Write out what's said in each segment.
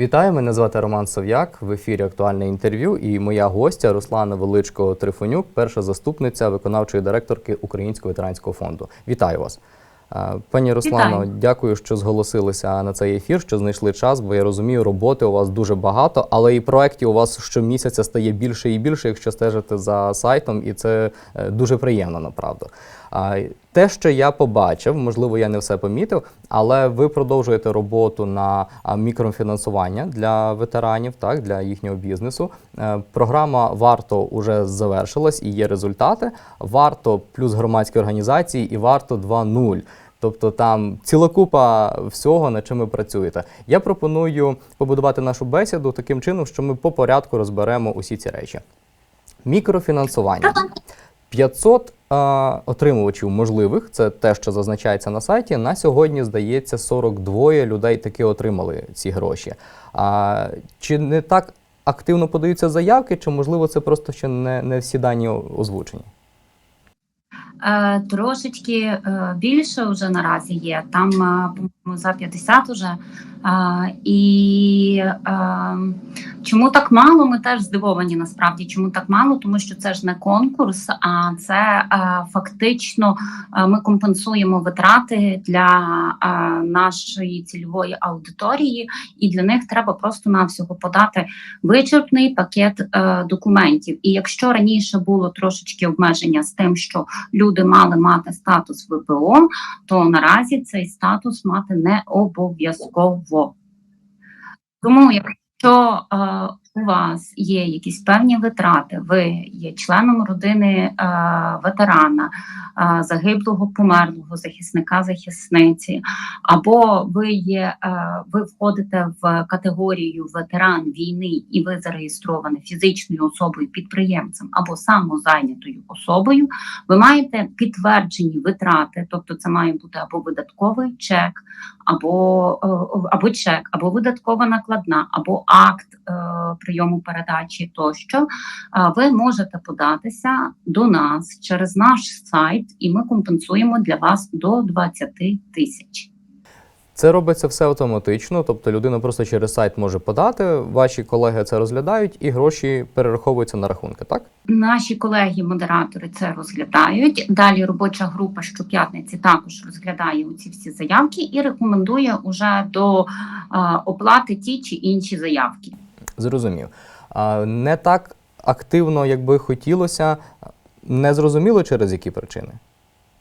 Вітаю, мене звати Роман Сов'як. В ефірі актуальне інтерв'ю. І моя гостя Руслана Величко Трифонюк, перша заступниця виконавчої директорки Українського ветеранського фонду. Вітаю вас. Е, Пані Руслано, Вітаю. дякую, що зголосилися на цей ефір, що знайшли час, бо я розумію, роботи у вас дуже багато, але і проєктів у вас щомісяця стає більше і більше, якщо стежите за сайтом, і це е, дуже приємно, направду. Те, що я побачив, можливо, я не все помітив, але ви продовжуєте роботу на мікрофінансування для ветеранів, так, для їхнього бізнесу. Е, Програма варто вже завершилась і є результати. Варто плюс громадські організації і варто 2.0. Тобто там ціла купа всього, над чим ви працюєте. Я пропоную побудувати нашу бесіду таким чином, що ми по порядку розберемо усі ці речі. Мікрофінансування. 500 е, отримувачів можливих, це те, що зазначається на сайті. На сьогодні, здається, 42 людей таки отримали ці гроші. А, чи не так активно подаються заявки, чи можливо це просто ще не, не всі дані озвучені? Е, Трошечки е, більше вже наразі є. Там, е, по-моєму, за 50 уже. І чому так мало? Ми теж здивовані насправді. Чому так мало? Тому що це ж не конкурс, а це е, фактично е, ми компенсуємо витрати для е, нашої цільової аудиторії, і для них треба просто навсього подати вичерпний пакет документів. І якщо раніше було трошечки обмеження з тим, що люди мали мати статус ВПО, то наразі цей статус мати не обов'язково. Тому, якщо е, у вас є якісь певні витрати, ви є членом родини е, ветерана, е, загиблого померлого захисника захисниці, або ви є е, ви входите в категорію ветеран війни і ви зареєстровані фізичною особою, підприємцем або самозайнятою особою, ви маєте підтверджені витрати, тобто це має бути або видатковий чек, або, або чек, або видаткова накладна, або акт прийому передачі тощо. Ви можете податися до нас через наш сайт, і ми компенсуємо для вас до 20 тисяч. Це робиться все автоматично, тобто людина просто через сайт може подати, ваші колеги це розглядають і гроші перераховуються на рахунки, так? Наші колеги-модератори це розглядають. Далі робоча група щоп'ятниці також розглядає ці всі заявки і рекомендує уже до оплати ті чи інші заявки. Зрозумів. А, Не так активно, як би хотілося, не зрозуміло через які причини.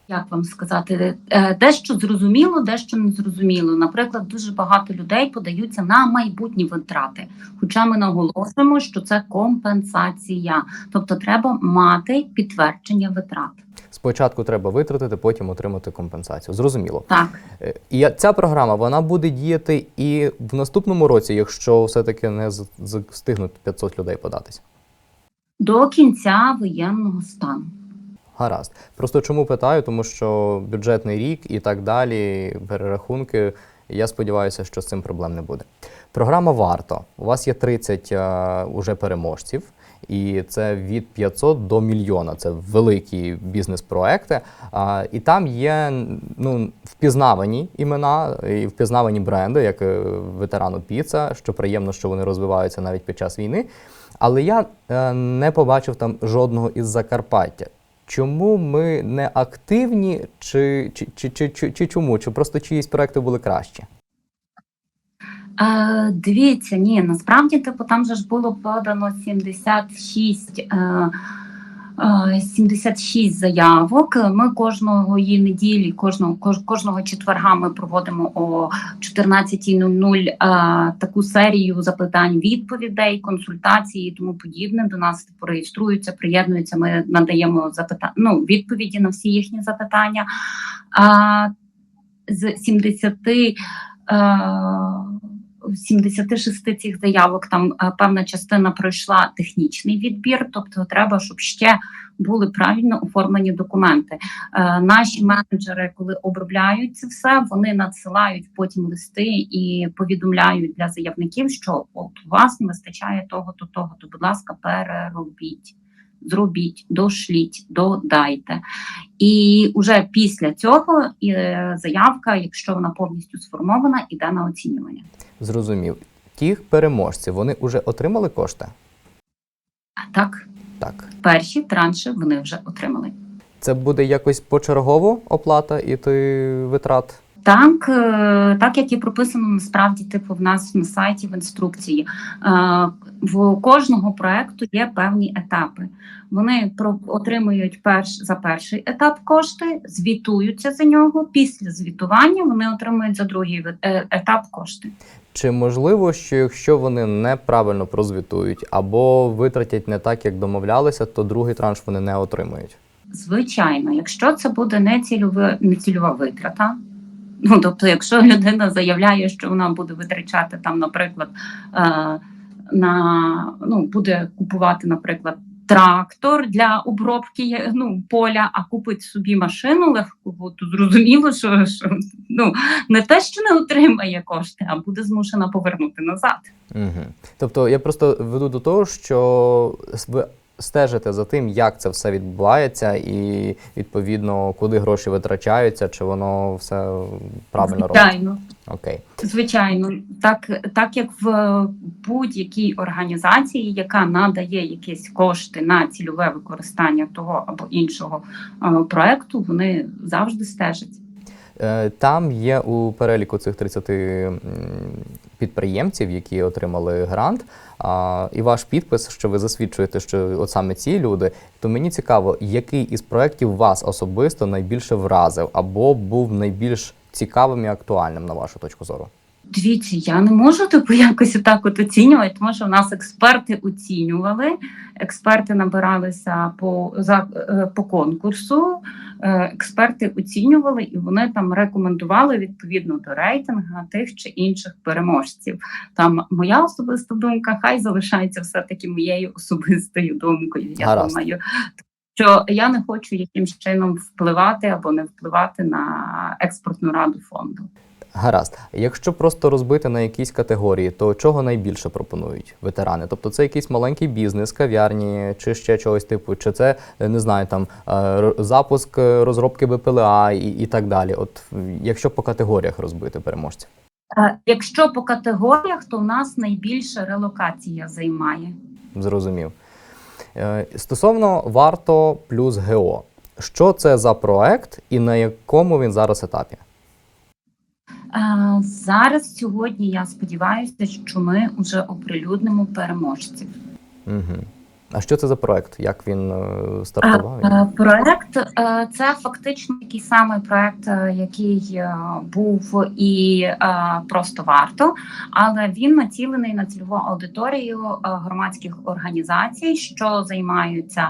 Як вам сказати, Е, дещо зрозуміло, дещо не зрозуміло. Наприклад, дуже багато людей подаються на майбутні витрати. Хоча ми наголошуємо, що це компенсація, тобто треба мати підтвердження витрат. Спочатку треба витратити, потім отримати компенсацію. Зрозуміло. Так. Е, І ця програма вона буде діяти і в наступному році, якщо все-таки не встигнуть 500 людей податися. До кінця воєнного стану. Гаразд. Просто чому питаю, тому що бюджетний рік і так далі, перерахунки. Я сподіваюся, що з цим проблем не буде. Програма варто. У вас є 30 а, уже переможців, і це від 500 до мільйона. Це великі бізнес-проекти. І там є ну, впізнавані імена і впізнавані бренди, як е, ветерану Піца, що приємно, що вони розвиваються навіть під час війни. Але я е, не побачив там жодного із Закарпаття. Чому ми не активні, чи, чи, чи, чи, чи, чи чому? Чи просто чиїсь проекти були кращі? Е, дивіться, ні, насправді типу, там же ж було подано 76, е, е, 76 заявок. Ми кожного її неділі, кожного, кожного четверга ми проводимо о 14.00 е, таку серію запитань, відповідей, консультацій і тому подібне. До нас типу, реєструються, приєднуються. Ми надаємо запита... ну, відповіді на всі їхні запитання. З 70 е, 76 цих заявок там е, певна частина пройшла технічний відбір, тобто треба, щоб ще були правильно оформлені документи. Е, Наші менеджери, коли обробляють це все, вони надсилають потім листи і повідомляють для заявників, що от у вас не вистачає того, то того, то будь ласка, переробіть. Зробіть, дошліть, додайте. І вже після цього е, заявка, якщо вона повністю сформована, іде на оцінювання. Зрозумів. ті переможці, вони вже отримали кошти? Так, Так. перші транші вони вже отримали. Це буде якось почергово оплата і ти витрат? Так, е, так як і прописано насправді, типу, в нас на сайті в інструкції. Е, В кожного проекту є певні етапи. Вони отримують перш за перший етап кошти, звітуються за нього. Після звітування вони отримують за другий е, етап кошти. Чи можливо, що якщо вони неправильно прозвітують або витратять не так, як домовлялися, то другий транш вони не отримують? Звичайно, якщо це буде нецільова, нецільова витрата. Ну, тобто, якщо людина заявляє, що вона буде витрачати там, наприклад, е, на ну, буде купувати, наприклад, трактор для обробки ну, поля, а купить собі машину легкову, то зрозуміло, що, що ну, не те, що не отримає кошти, а буде змушена повернути назад. Угу. Тобто я просто веду до того, що ви стежите за тим, як це все відбувається, і відповідно, куди гроші витрачаються, чи воно все правильно робить. Звичайно. Окей. Звичайно, так, так як в будь-якій організації, яка надає якісь кошти на цільове використання того або іншого е, проекту, вони завжди стежать. Е, Там є у переліку цих 30 підприємців, які отримали грант, і ваш підпис, що ви засвідчуєте, що от саме ці люди. То мені цікаво, який із проєктів вас особисто найбільше вразив або був найбільш цікавим і актуальним на вашу точку зору? Дивіться, я не можу типу якось так от оцінювати, тому що в нас експерти оцінювали, експерти набиралися по за е, по конкурсу. е, Експерти оцінювали і вони там рекомендували відповідно до рейтингу тих чи інших переможців. Там моя особиста думка, хай залишається все таки моєю особистою думкою. Я Гаразд. думаю, що я не хочу якимсь чином впливати або не впливати на експортну раду фонду. Гаразд. Якщо просто розбити на якісь категорії, то чого найбільше пропонують ветерани? Тобто це якийсь маленький бізнес, кав'ярні, чи ще чогось типу, чи це не знаю, там е, запуск е, розробки БПЛА і, і так далі. От якщо по категоріях розбити переможців. Е, Якщо по категоріях, то в нас найбільше релокація займає. Зрозумів. Стосовно варто плюс ГО. Що це за проект і на якому він зараз етапі? Е, Зараз сьогодні я сподіваюся, що ми вже оприлюднимо переможців. Угу. А що це за проект? Як він е, стартував? Е, Проект е, це фактично такий самий проект, який був і просто варто, але він націлений на цільову аудиторію громадських організацій, що займаються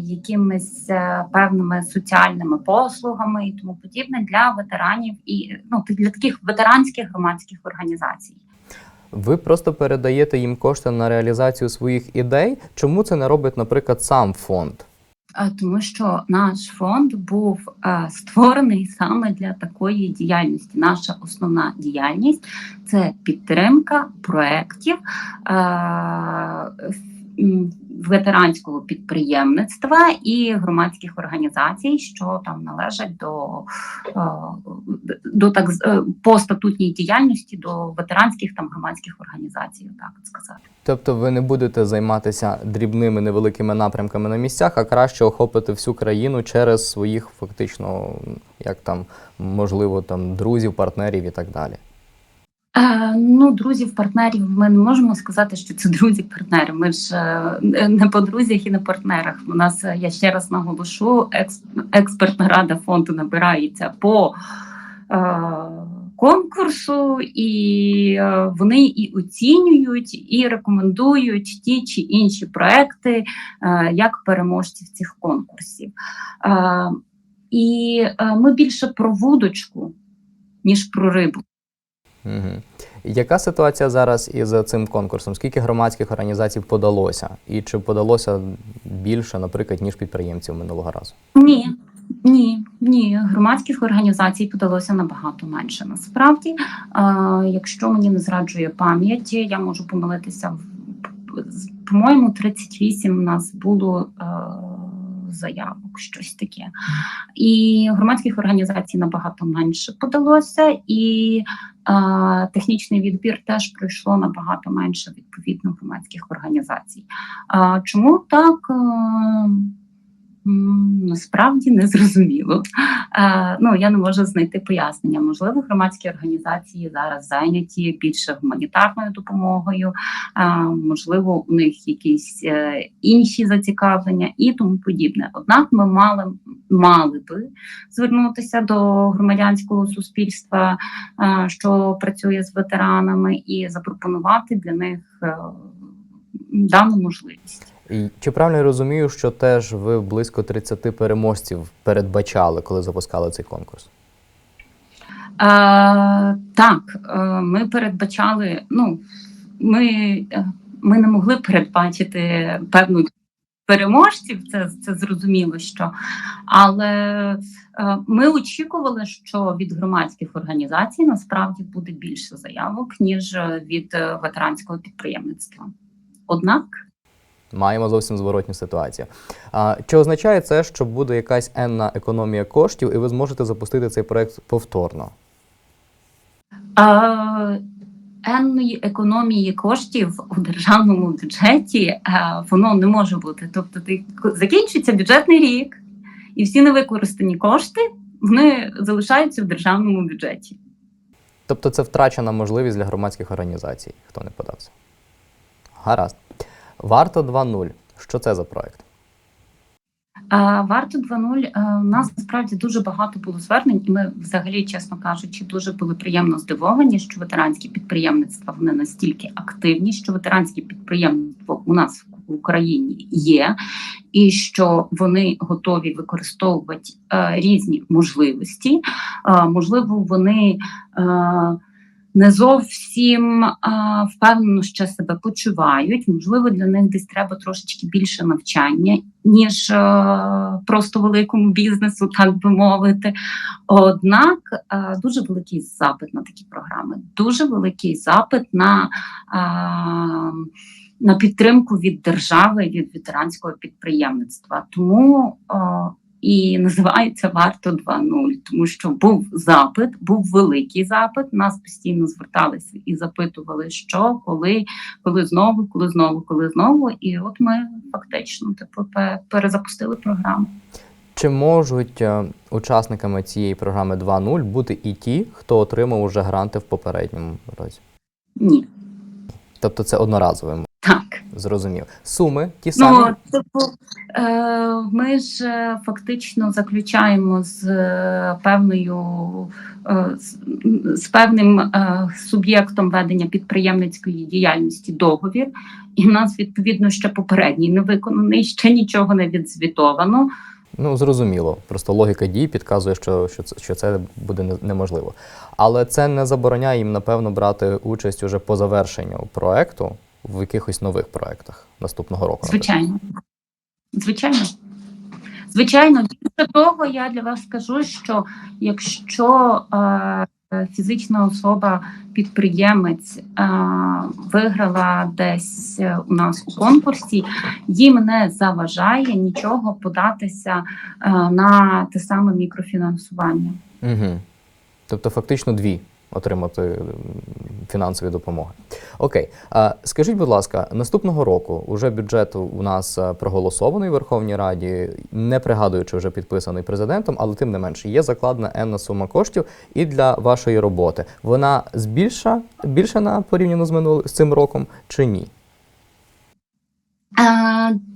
якимись певними соціальними послугами і тому подібне для ветеранів і ну для таких ветеранських громадських організацій. Ви просто передаєте їм кошти на реалізацію своїх ідей. Чому це не робить, наприклад, сам фонд? Тому що наш фонд був е, створений саме для такої діяльності. Наша основна діяльність це підтримка проєктів е, ветеранського підприємництва і громадських організацій, що там належать до, е, до так е, по статутній діяльності до ветеранських там громадських організацій, так сказати. Тобто ви не будете займатися дрібними невеликими напрямками на місцях, а краще охопити всю країну через своїх фактично, як там можливо, там друзів, партнерів і так далі. Е, ну, друзів, партнерів, ми не можемо сказати, що це друзі, партнери. Ми ж е, не по друзях і не партнерах. У нас е, я ще раз наголошу, екс, експертна рада фонду набирається по е, конкурсу, і вони і оцінюють, і рекомендують ті чи інші проекти е, як переможців цих конкурсів. Е, і е, ми більше про вудочку, ніж про рибу. Угу. Яка ситуація зараз із цим конкурсом? Скільки громадських організацій подалося? І чи подалося більше, наприклад, ніж підприємців минулого разу? Ні, ні, ні. Громадських організацій подалося набагато менше. Насправді, якщо мені не зраджує пам'ять, я можу помилитися. в- По-моєму, 38 у нас було е, заявок, щось таке. І громадських організацій набагато менше подалося, і е, технічний відбір теж пройшло набагато менше відповідно громадських організацій. Е, чому так? Е, Насправді не зрозуміло. Е, ну я не можу знайти пояснення. Можливо, громадські організації зараз зайняті більше гуманітарною допомогою, е, можливо, у них якісь е, інші зацікавлення і тому подібне. Однак, ми мали мали би звернутися до громадянського суспільства, е, що працює з ветеранами, і запропонувати для них е, дану можливість. Чи правильно я розумію, що теж ви близько 30 переможців передбачали, коли запускали цей конкурс? Е, так, ми передбачали. Ну ми, е, ми не могли передбачити певну переможців, це, це зрозуміло, що але е, ми очікували, що від громадських організацій насправді буде більше заявок ніж е, від е, ветеранського підприємництва. Однак. Маємо зовсім зворотню ситуацію. А, чи означає це, що буде якась енна економія коштів, і ви зможете запустити цей проект повторно? Е, Енної економії коштів у державному бюджеті е, воно не може бути. Тобто, ти закінчується бюджетний рік, і всі невикористані кошти вони залишаються в державному бюджеті. Тобто це втрачена можливість для громадських організацій, хто не подався. Гаразд. Варто 2.0. Що це за проект? Варто 2.0. е, У нас насправді дуже багато було звернень, і ми, взагалі, чесно кажучи, дуже були приємно здивовані, що ветеранські підприємництва вони настільки активні, що ветеранське підприємство у нас в Україні є, і що вони готові використовувати е, різні можливості. Е, можливо, вони. Е, не зовсім а, впевнено ще себе почувають. Можливо, для них десь треба трошечки більше навчання, ніж а, просто великому бізнесу, так би мовити. Однак а, дуже великий запит на такі програми, дуже великий запит на. А, на підтримку від держави від ветеранського підприємництва, тому о, і називається варто 2.0, тому що був запит, був великий запит. Нас постійно зверталися і запитували, що коли, коли знову, коли знову, коли знову. І от ми фактично типу пе- перезапустили програму. Чи можуть е, учасниками цієї програми 2.0 бути і ті, хто отримав уже гранти в попередньому році? Ні, Тобто це одноразовим, так. Зрозумів. Суми ті самі. Ну, типу, е, ми ж е, фактично заключаємо з е, певною з, певним суб'єктом ведення підприємницької діяльності договір, і в нас відповідно ще попередній не виконаний, ще нічого не відзвітовано. Ну, зрозуміло. Просто логіка дій підказує, що, що, це, що це буде неможливо. Але це не забороняє їм, напевно, брати участь уже по завершенню проекту в якихось нових проектах наступного року. Звичайно. Звичайно. Звичайно, більше того, я для вас скажу, що якщо е, фізична особа, підприємець е, виграла десь е, у нас у конкурсі, їм не заважає нічого податися е, на те саме мікрофінансування. Угу. Тобто, фактично дві отримати фінансові допомоги. Окей. Скажіть, будь ласка, наступного року уже бюджет у нас е, проголосований в Верховній Раді, не пригадуючи вже підписаний президентом, але тим не менше є закладена енна сума коштів і для вашої роботи. Вона збільша, збільшена порівняно з минулим з цим роком чи ні?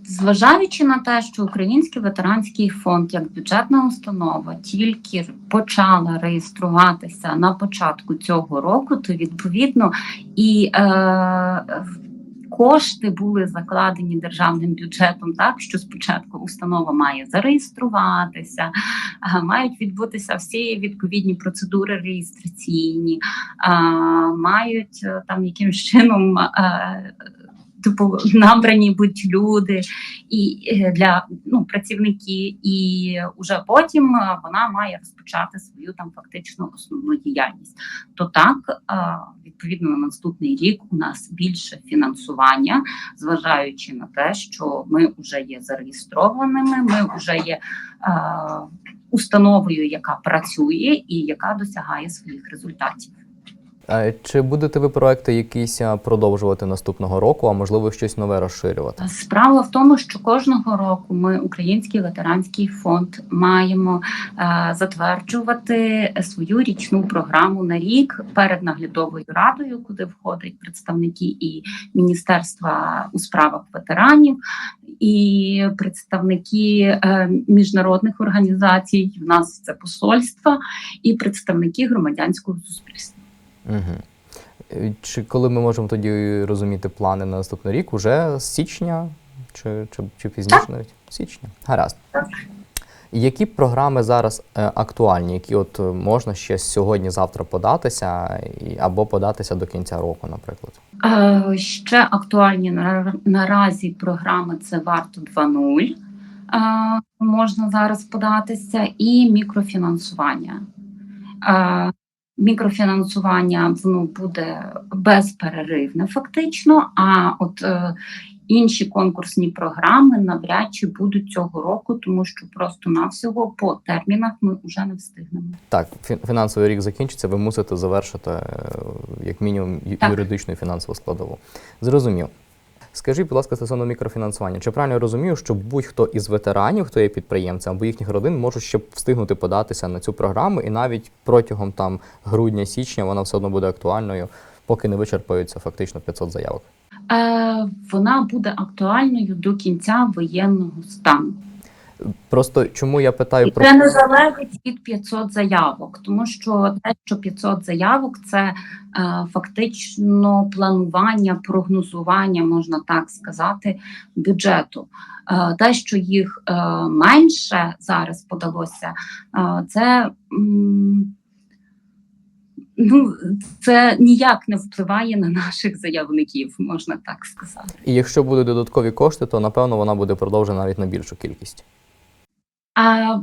Зважаючи на те, що Український ветеранський фонд як бюджетна установа тільки почала реєструватися на початку цього року, то відповідно і е, кошти були закладені державним бюджетом, так що спочатку установа має зареєструватися, е, мають відбутися всі відповідні процедури реєстраційні, е, мають е, там якимсь чином. Типу, набрані будь люди і е, для ну, працівники, і вже потім е, вона має розпочати свою там фактично основну діяльність. То так, е, відповідно на наступний рік у нас більше фінансування, зважаючи на те, що ми вже є зареєстрованими, ми вже є. Установою, яка працює і яка досягає своїх результатів. Е, Чи будете ви проекти якісь а, продовжувати наступного року, а можливо щось нове розширювати? Справа в тому, що кожного року ми, Український ветеранський фонд, маємо е, затверджувати свою річну програму на рік перед наглядовою радою, куди входять представники і Міністерства у справах ветеранів, і представники е, міжнародних організацій. В нас це посольства і представники громадянського суспільства. Угу. Чи коли ми можемо тоді розуміти плани на наступний рік? Уже з січня чи, чи, чи пізніше навіть? Січня. Гаразд. Які програми зараз е, актуальні, які от е, можна ще сьогодні-завтра податися і, або податися до кінця року, наприклад? Е, Ще актуальні на- наразі програми це варто 2.0. Е, Можна зараз податися, і мікрофінансування. Мікрофінансування воно буде безперервне, фактично. А от е, інші конкурсні програми навряд чи будуть цього року, тому що просто навсього по термінах ми вже не встигнемо. Так, фі- фінансовий рік закінчиться, ви мусите завершити е, як мінімум Так. юридичну і фінансову складову. Зрозумів. Скажіть, будь ласка, стосовно мікрофінансування, чи правильно я розумію, що будь-хто із ветеранів, хто є підприємцем або їхніх родин, можуть ще встигнути податися на цю програму, і навіть протягом там грудня-січня вона все одно буде актуальною, поки не вичерпаються фактично 500 заявок. Е, Вона буде актуальною до кінця воєнного стану. Просто чому я питаю І про це не залежить від 500 заявок, тому що те, що 500 заявок, це е, фактично планування, прогнозування, можна так сказати, бюджету. Е, те, що їх е, менше зараз подалося, е, це. м, Ну, це ніяк не впливає на наших заявників, можна так сказати. і якщо будуть додаткові кошти, то напевно вона буде продовжена навіть на більшу кількість. А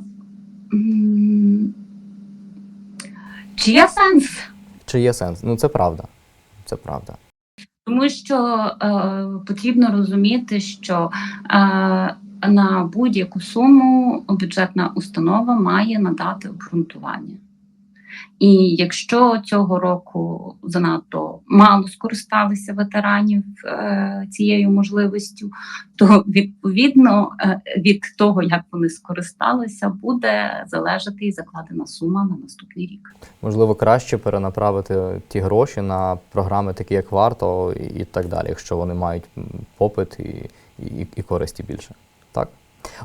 чи є сенс? Чи є сенс? Ну це правда. Це правда. Тому що е, потрібно розуміти, що е, на будь-яку суму бюджетна установа має надати обґрунтування. І якщо цього року занадто мало скористалися ветеранів е, цією можливістю, то відповідно е, від того, як вони скористалися, буде залежати і закладена сума на наступний рік. Можливо, краще перенаправити ті гроші на програми, такі як варто, і, так далі, якщо вони мають попит і, і, і користі більше. Так?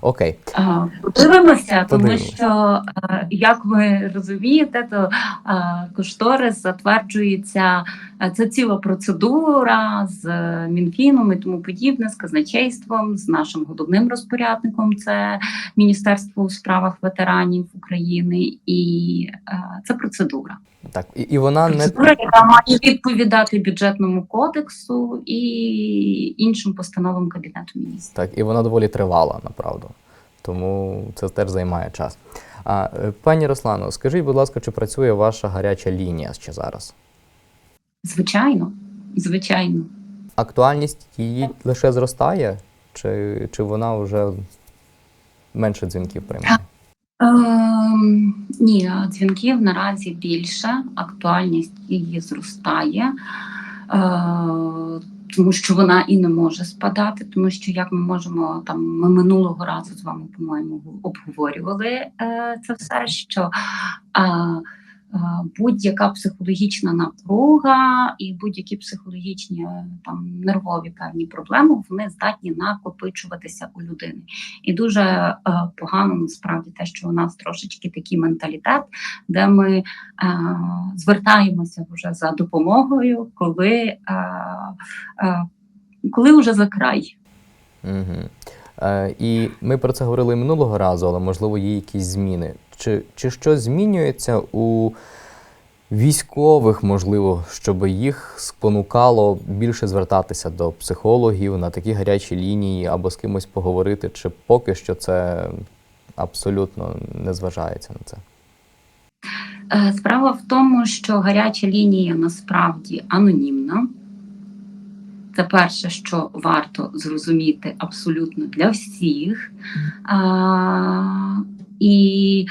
Окей. А, Подивимося, тому що, е, як ви розумієте, то е, кошторис затверджується. е, Це ціла процедура з Мінфіном і тому подібне, з казначейством, з нашим головним розпорядником. Це Міністерство у справах ветеранів України, і це процедура. Так. І, і вона не має відповідати бюджетному кодексу і іншим постановам Кабінету міністрів. так, і вона доволі тривала, направду. Тому це теж займає час. А, е, пані Руслано, скажіть, будь ласка, чи працює ваша гаряча лінія ще зараз? Звичайно, звичайно. Актуальність її лише зростає, чи, чи вона вже менше дзвінків приймає? Ні, дзвінків наразі більше, актуальність її зростає, е, тому що вона і не може спадати, тому що як ми можемо там, ми минулого разу з вами, по-моєму, обговорювали е, це все, що е, будь-яка психологічна напруга і будь-які психологічні е, там нервові певні проблеми вони здатні накопичуватися у людини. І дуже е, погано насправді те, що у нас трошечки такий менталітет, де ми е, звертаємося вже за допомогою, коли, е, е, коли вже за край. Угу. Е, і ми про це говорили минулого разу, але можливо є якісь зміни. Чи, чи щось змінюється у військових, можливо, щоб їх спонукало більше звертатися до психологів на такі гарячі лінії або з кимось поговорити, чи поки що це абсолютно не зважається на це? Е, Справа в тому, що гаряча лінія насправді анонімна. Це перше, що варто зрозуміти абсолютно для всіх. І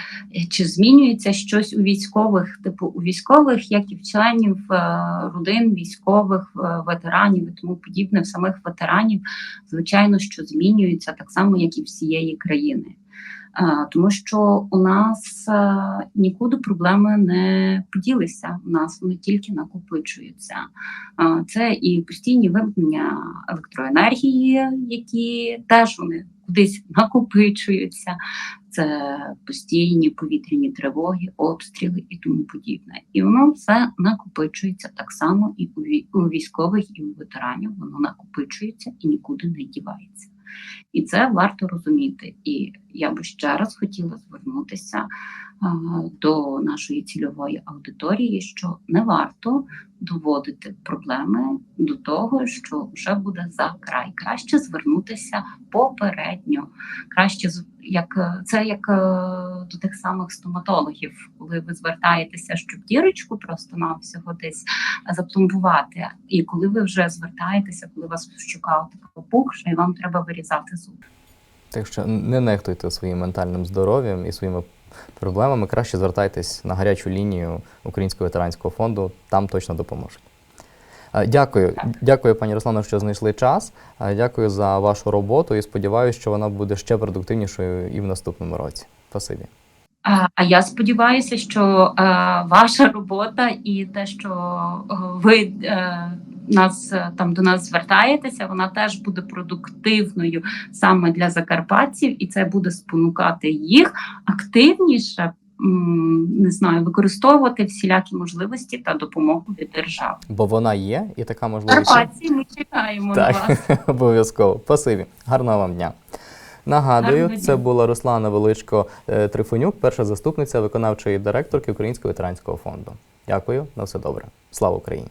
чи змінюється щось у військових, типу у військових, як і в членів е, родин військових, е, ветеранів і тому подібне, в самих ветеранів, звичайно, що змінюється так само, як і всієї країни. Е, Тому що у нас е, нікуди проблеми не поділися. У нас вони тільки накопичуються. Е, Це і постійні вимкнення електроенергії, які теж вони кудись накопичуються. Це постійні повітряні тривоги, обстріли і тому подібне. І воно все накопичується так само і у військових, і у ветеранів. Воно накопичується і нікуди не дівається. І це варто розуміти. І я би ще раз хотіла звернутися до нашої цільової аудиторії, що не варто доводити проблеми до того, що вже буде за край. Краще звернутися попередньо. Краще як е, це як е, до тих самих стоматологів, коли ви звертаєтеся, щоб дірочку просто навсього десь запломбувати. І коли ви вже звертаєтеся, коли вас щука така опухша, і вам треба вирізати зуб. Так що не нехтуйте своїм ментальним здоров'ям і своїми проблемами. Краще звертайтесь на гарячу лінію Українського ветеранського фонду, там точно допоможуть. Е, Дякую, дякую, пані Руслано, що знайшли час. Е, Дякую за вашу роботу і сподіваюся, що вона буде ще продуктивнішою і в наступному році. Спасибі. А, я сподіваюся, що е, ваша робота і те, що ви нас е, там до нас звертаєтеся, вона теж буде продуктивною саме для закарпатців, і це буде спонукати їх активніше. Не знаю, використовувати всілякі можливості та допомогу від держави. Бо вона є, і така можливість. є. Карпатці, ми чекаємо на вас. Обов'язково. Спасибі. Гарного вам дня. Нагадую, Гарного це дня. була Руслана Величко е, Трифонюк, перша заступниця виконавчої директорки Українського ветеранського фонду. Дякую, на все добре. Слава Україні!